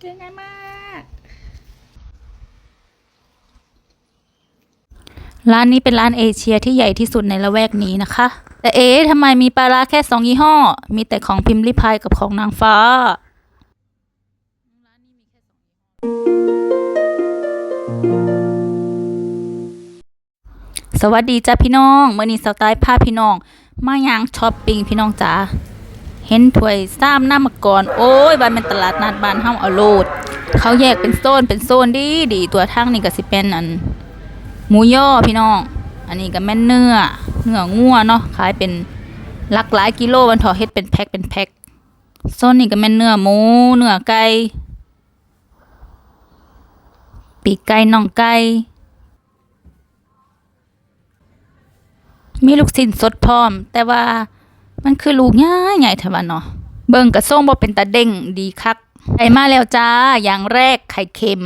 เก่งมากร้านนี้เป็นร้านเอเชียที่ใหญ่ที่สุดในละแวกนี้นะคะ แต่เอ๊ะทำไมมีปลาร้าแค่สองยี่ห้อ มีแต่ของพิมพ์ลิพายกับของนางฟ้า สวัสดีจ้าพี่น้องเมื่อนี้สไตล์พาพี่น้อง มายังช้อปปิ้งพี่น้องจ๋า เห็นถ้วยซ้ำหน้ามะกรโอ้ยบ้านเป็นตลาดนัดบ้านเฮาเอาโลด เขาแยกเป็นโซนเป็นโซนดีดีตัวทางนี่ก็สิเป็นอันหมูย่อพี่น้อง อันนี้ก็แม่นเนื้อ เนื้องัวเนาะขายเป็นหลักหลายกิโลวันถอเฮ็ดเป็นแพ็คเป็นแพ็คโซนนี้ก็แม่นเนื้อหมู เนื้อไก่ปีกไก่น่องไก่มีลูกชิ้นสดพร้อม แต่ว่า มันคือลูกใหญ่ใหญ่เท่าว่าเนาะเบิ่งกระส่งบ่เป็นตาเด้งดีคักไข่มาแล้วจ้าอย่างแรกไข่เค็ม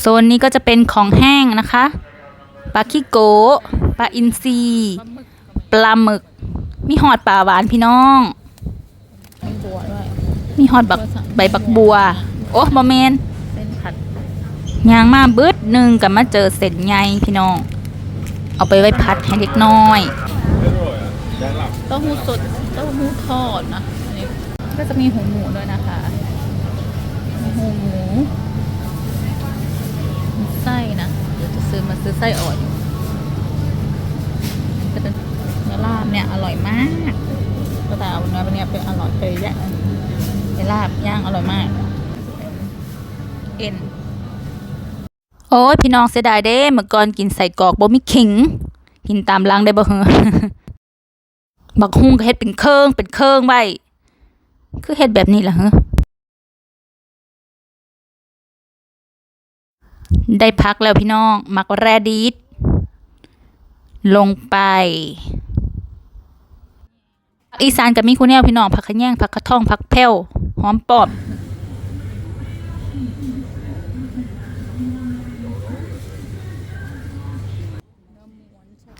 โซนนี้ก็จะเป็นของแห้งนะคะปลาขี้โกะปลาอินทรีปลาหมึก มีหอดปลาหวานพี่น้อง มีฮอดบักใบบักบัว โอ้บอเมนเส้น ยางมาบึดหนึ่งกับมาเจอเส้นใหญ่พี่น้อง เอาไปไว้พัดให้เด็กน้อยเต้าหู้สดเต้าหู้ทอดนะอันนี้ก็จะมีหูหมูด้วยนะคะหูหมูไส้นะเดี๋ยวจะซื้อมาซื้อไส้อ่อนจะเป็นเนื้อลาบเนี่ยอร่อยมากก็แต่เอาเนื้อเนี่ยเป็นอร่อยไปย่างเป็นลาบย่างอร่อยมาก เอ็น โอ้ยพี่น้องเสียดายเด้เมื่อก่อนกินใส่กอกบ่มีขิง กินตามรังได้บ่เหรอบักฮุ้งก็เฮ็ดเป็นเครื่องเป็นเครื่องไว้คือเฮ็ดแบบนี้ล่ะเหรอได้พักแล้วพี่น้อง มักแรดีดลงไปอีสานกับมีคุณแนวพี่น้องผักขะแยงผักกระท่องผักแพ้วหอมปอบ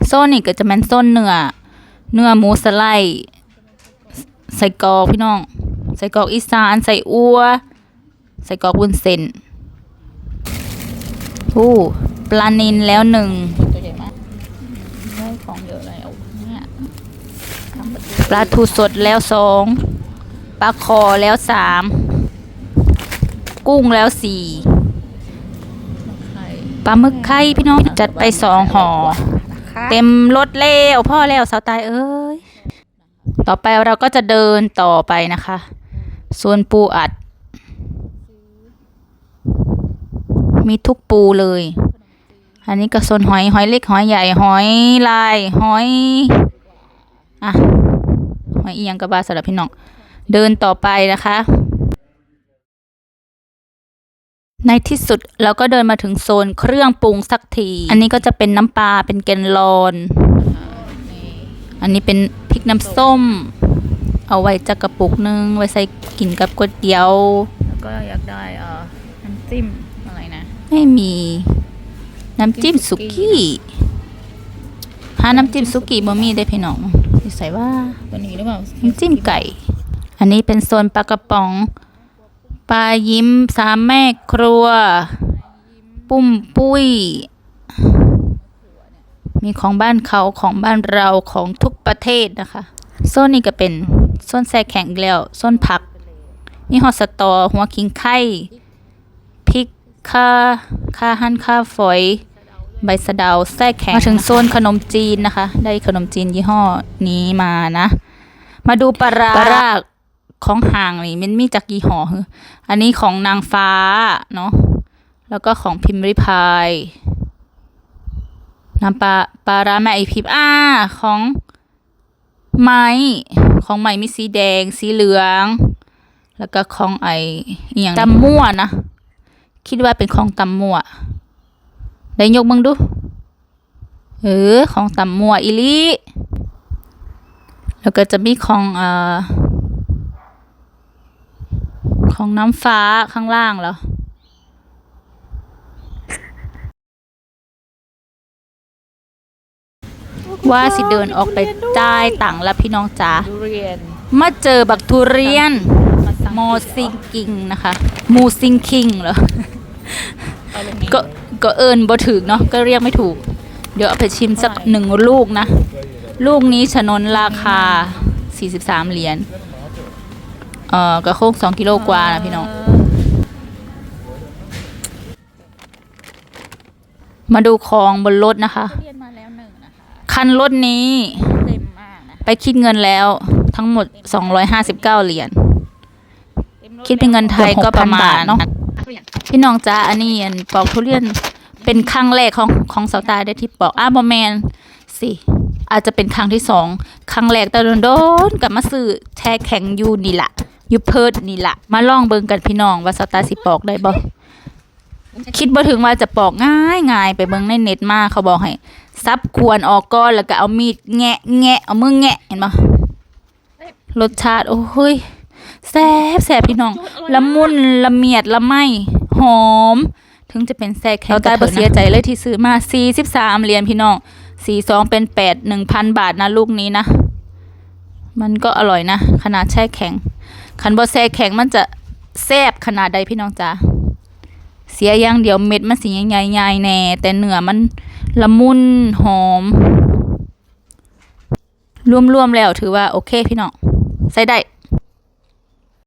โซนนี่ก็จะแม่นโซนเนื้อเนื้อหมูสไลด์ใส่กรอกพี่น้อง ใส่กรอกอีสานใส่อัว ใส่กรอกวุ้นเส้นอู้ปลานินแล้วหนึ่งตัวใหญ่มากได้ของเยอะเลยเอาเนี่ยทำประตูปลาทูสดแล้วสองปลาคอแล้วสามกุ้งแล้วสี่ไข่ปลาหมึกไข่พี่น้องจัดไปสองห่อ เต็มรถแล้วพ่อแล้วสาวตายเอ้ยต่อไปเราก็จะเดินต่อไปนะคะส่วนปูอัด มีทุกปูเลย อันนี้ก็ส่วนหอยหอยเล็กหอยใหญ่หอยลายหอยอะหอยเอียงกระบาสำหรับพี่น้องเดินต่อไปนะคะ ในที่สุดเราก็เดินมาถึงโซนเครื่องปรุงสักที อันนี้ก็จะเป็นน้ำปลาเป็นแกนลอนนี่อันนี้เป็นพริกน้ำส้ม เอาไว้จักกระปุกนึง ไว้ใส่กินกับก๋วยเตี๋ยว แล้วก็อยากได้เอ่อน้ำจิ้มอะไรนะ ไม่มี น้ำจิ้มสุกี้หาน้ำจิ้มสุกี้บ่มีได้อพี่น้องสิใส่ว่าตัวนี้หรือเปล่า น้ำจิ้มไก่ อันนี้เป็นโซนปลากระป๋อง ปลายิ้มสามแม่ครัว ปุ้มปุ้ย มีของบ้านเขาของบ้านเราของทุกประเทศนะคะโซนนี้ก็เป็นโซนแซ่แข็งอีกแล้วโซนผักมีฮอสตอ หัวคิงไข่พริกข่าข่าหั่นข่าฝอย ใบสะเดาแซ่แข็งมาถึงโซนขนมจีนนะคะ ได้ขนมจีนยี่ห้อนี้มานะ มาดูปลาร้าปลาร้า ของห่างนี่มันมีจากยี่ห้อคืออันนี้ของนางฟ้าเนาะแล้วก็ของพิมพ์ริพายน้ำปลาปลาร้าแม่ไอพิมพ์อ่าของไม้ของไม้มีสีแดง สีเหลือง แล้วก็ของไออย่างตำมั่วนะ คิดว่าเป็นของตำมั่ว ได้ยกมึงดู เออ ของตำมั่วอีหลีแล้วก็จะมีของเอ่อ ของน้ำฟ้าข้างล่างเหรอว่าสิเดินออกไปจ่ายตังค์แล้วพี่น้องจ๋าทุเรียนมาเจอบักทุเรียนมาสั่งมอซิงกิงนะคะมูซิงคิงเหรอเอาลงนี้ก็ก็เอิญบ่ถึกเนาะก็เรียกไม่ถูก เดี๋ยวเอาไปชิมสักหนึ่งลูกนะ ลูกนี้ฉนนราคา 43 เหรียญ เอ่อกระโคก2กิโลกว่านะพี่น้อง มาดูของบนรถนะคะทุเรียนมาแล้วหนึ่งนะคะคันรถนี้ เต็มมากนะไปคิดเงินแล้วทั้งหมด 259 เหรียญต็มรถคิดเป็นเงินไทยก็ประมาณเนาะ พี่น้องจ้าอันนี้อันปอกทุเรียนเป็นครั้งแรกของของสาวตาได้ที่ปอกอ้าบอแมนสิ อาจจะเป็นครั้งที่สองครั้งแรกแต่โดนๆกลับมาซื้อแช่แข็งอยู่นี่ละ อยู่เพิร์ดนี่ละมาลองเบิ่งกันพี่น้องว่าสาวตาสิปอกได้บ่คิดบ่ถึงว่าจะปอกง่ายง่ายไปเบิ่งในเน็ตมาเขาบอกให้ซับควรออกก่อนแล้วก็เอามีดแงะแงะเอามือแงะเห็นบ่รสชาติโอ้ยแซ่บแซ่บพี่น้องละมุนละเมียดละไมหอม ถึงจะเป็นแซ่แข็งเราตายบ่เสียใจเลยที่ซื้อมา43เหรียญพี่น้อง42เป็น8 1,000 บาทนะลูกนี้นะ มันก็อร่อยนะ ขนาดแช่แข็ง คันบ่แซ่แข็งมันจะแซ่บขนาดใดพี่น้องจ๋าเสียอย่างเดียวเม็ดมันสีใหญ่ๆแน่ แต่เนื้อมันละมุนหอม รวมๆแล้วถือว่าโอเคพี่น้องใส่ได้